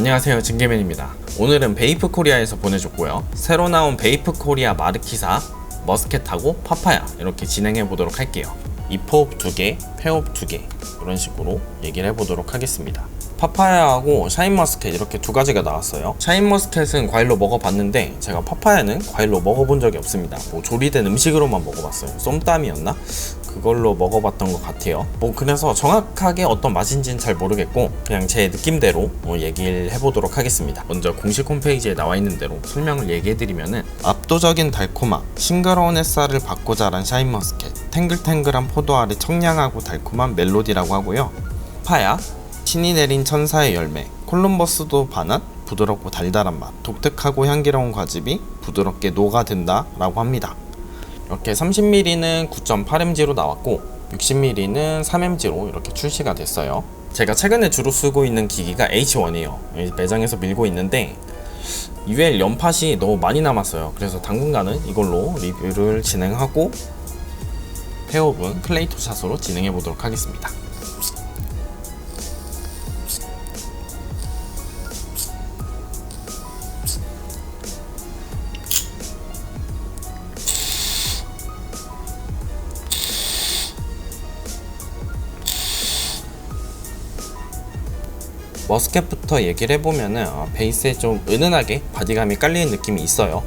안녕하세요 진개맨입니다. 오늘은 베이프 코리아에서 보내줬고요. 새로 나온 베이프 코리아 마르키사 머스켓하고 파파야 이렇게 진행해 보도록 할게요 이포업 2개, 폐업 2개 이런 식으로 얘기를 해보도록 하겠습니다 파파야하고 샤인머스켓 이렇게 두 가지가 나왔어요 샤인머스켓은 과일로 먹어봤는데 제가 파파야는 과일로 먹어본 적이 없습니다 뭐 조리된 음식으로만 먹어봤어요 쏨땀이었나? 그걸로 먹어봤던 것 같아요. 뭐 그래서 정확하게 어떤 맛인지는 잘 모르겠고 그냥 제 느낌대로 어, 얘기를 해보도록 하겠습니다. 먼저 공식 홈페이지에 나와 있는 대로 설명을 얘기해드리면은 압도적인 달콤함, 싱그러운 햇살을 받고 자란 샤인머스켓, 탱글탱글한 포도 알의 청량하고 달콤한 멜로디라고 하고요. 파야, 신이 내린 천사의 열매, 콜럼버스도 반한 부드럽고 달달한 맛, 독특하고 향기로운 과즙이 부드럽게 녹아든다 라고 합니다. 이렇게 30ml는 9.8mg로 나왔고 60ml는 3mg로 이렇게 출시가 됐어요. 제가 최근에 주로 쓰고 있는 기기가 H1이에요. 매장에서 밀고 있는데 UL 연팟이 너무 많이 남았어요. 그래서 당분간은 이걸로 리뷰를 진행하고 페어분 클레이토 샷으로 진행해 보도록 하겠습니다. 머스켓부터 얘기를 해보면은 어, 베이스에 좀 은은하게 바디감이 깔리는 느낌이 있어요.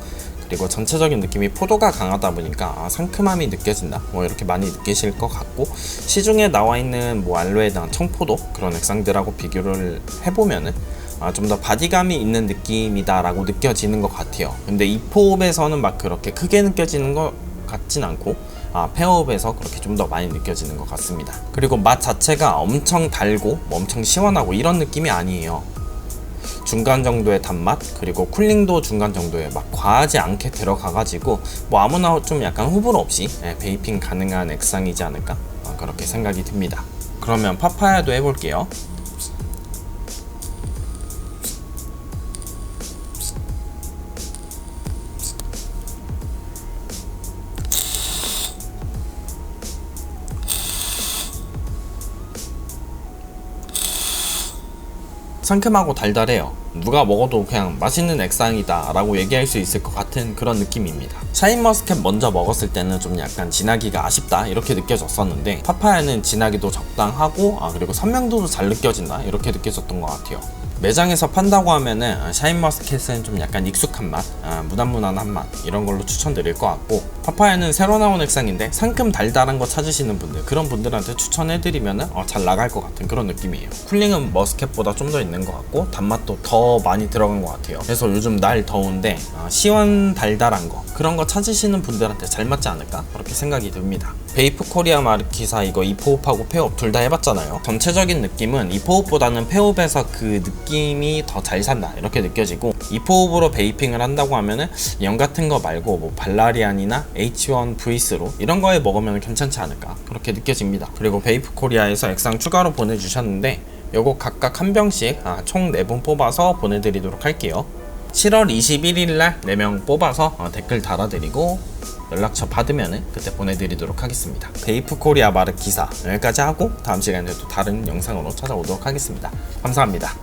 그리고 전체적인 느낌이 포도가 강하다 보니까 아, 상큼함이 느껴진다. 뭐 이렇게 많이 느끼실 것 같고 시중에 나와 있는 뭐 알로에나 청포도 그런 액상들하고 비교를 해보면은 아, 좀 더 바디감이 있는 느낌이다라고 느껴지는 것 같아요. 근데 이 포업에서는 막 그렇게 크게 느껴지는 것 같진 않고 아, 페어업에서 그렇게 좀 더 많이 느껴지는 것 같습니다. 그리고 맛 자체가 엄청 달고 뭐 엄청 시원하고 이런 느낌이 아니에요. 중간 정도의 단맛 그리고 쿨링도 중간 정도의 막 과하지 않게 들어가가지고 뭐 아무나 좀 약간 호불호 없이 예, 베이핑 가능한 액상이지 않을까 아, 그렇게 생각이 듭니다. 그러면 파파야도 해볼게요. 상큼하고 달달해요. 누가 먹어도 그냥 맛있는 액상이다 라고 얘기할 수 있을 것 같은 그런 느낌입니다. 샤인머스켓 먼저 먹었을 때는 좀 약간 진하기가 아쉽다 이렇게 느껴졌었는데 파파야는 진하기도 적당하고 아 그리고 선명도도 잘 느껴진다 이렇게 느껴졌던 것 같아요. 매장에서 판다고 하면은 샤인머스켓은 좀 약간 익숙한 맛, 아, 무난무난한 맛 이런 걸로 추천드릴 것 같고 파파야는 새로 나온 액상인데 상큼 달달한 거 찾으시는 분들 그런 분들한테 추천해드리면은 어, 잘 나갈 것 같은 그런 느낌이에요. 쿨링은 머스켓보다 좀 더 있는 것 같고 단맛도 더 많이 들어간 것 같아요. 그래서 요즘 날 더운데 아, 시원 달달한 거 그런 거 찾으시는 분들한테 잘 맞지 않을까 그렇게 생각이 듭니다. 베이프 코리아 마르키사 이거 이포업하고 페업 둘 다 해봤잖아요. 전체적인 느낌은 이포업보다는 페업에서 그 느낌이 더 잘 산다 이렇게 느껴지고 이포업으로 베이핑을 한다고 하면은 연 같은 거 말고 뭐 발라리안이나 H1 브이스로 이런 거에 먹으면 괜찮지 않을까 그렇게 느껴집니다. 그리고 베이프 코리아에서 액상 추가로 보내주셨는데 요거 각각 한 병씩 아, 총 4분 뽑아서 보내드리도록 할게요. 7월 21일 날 4명 뽑아서 어, 댓글 달아드리고 연락처 받으면 그때 보내드리도록 하겠습니다. 베이프 코리아 마르 기사 여기까지 하고 다음 시간에 또 다른 영상으로 찾아오도록 하겠습니다. 감사합니다.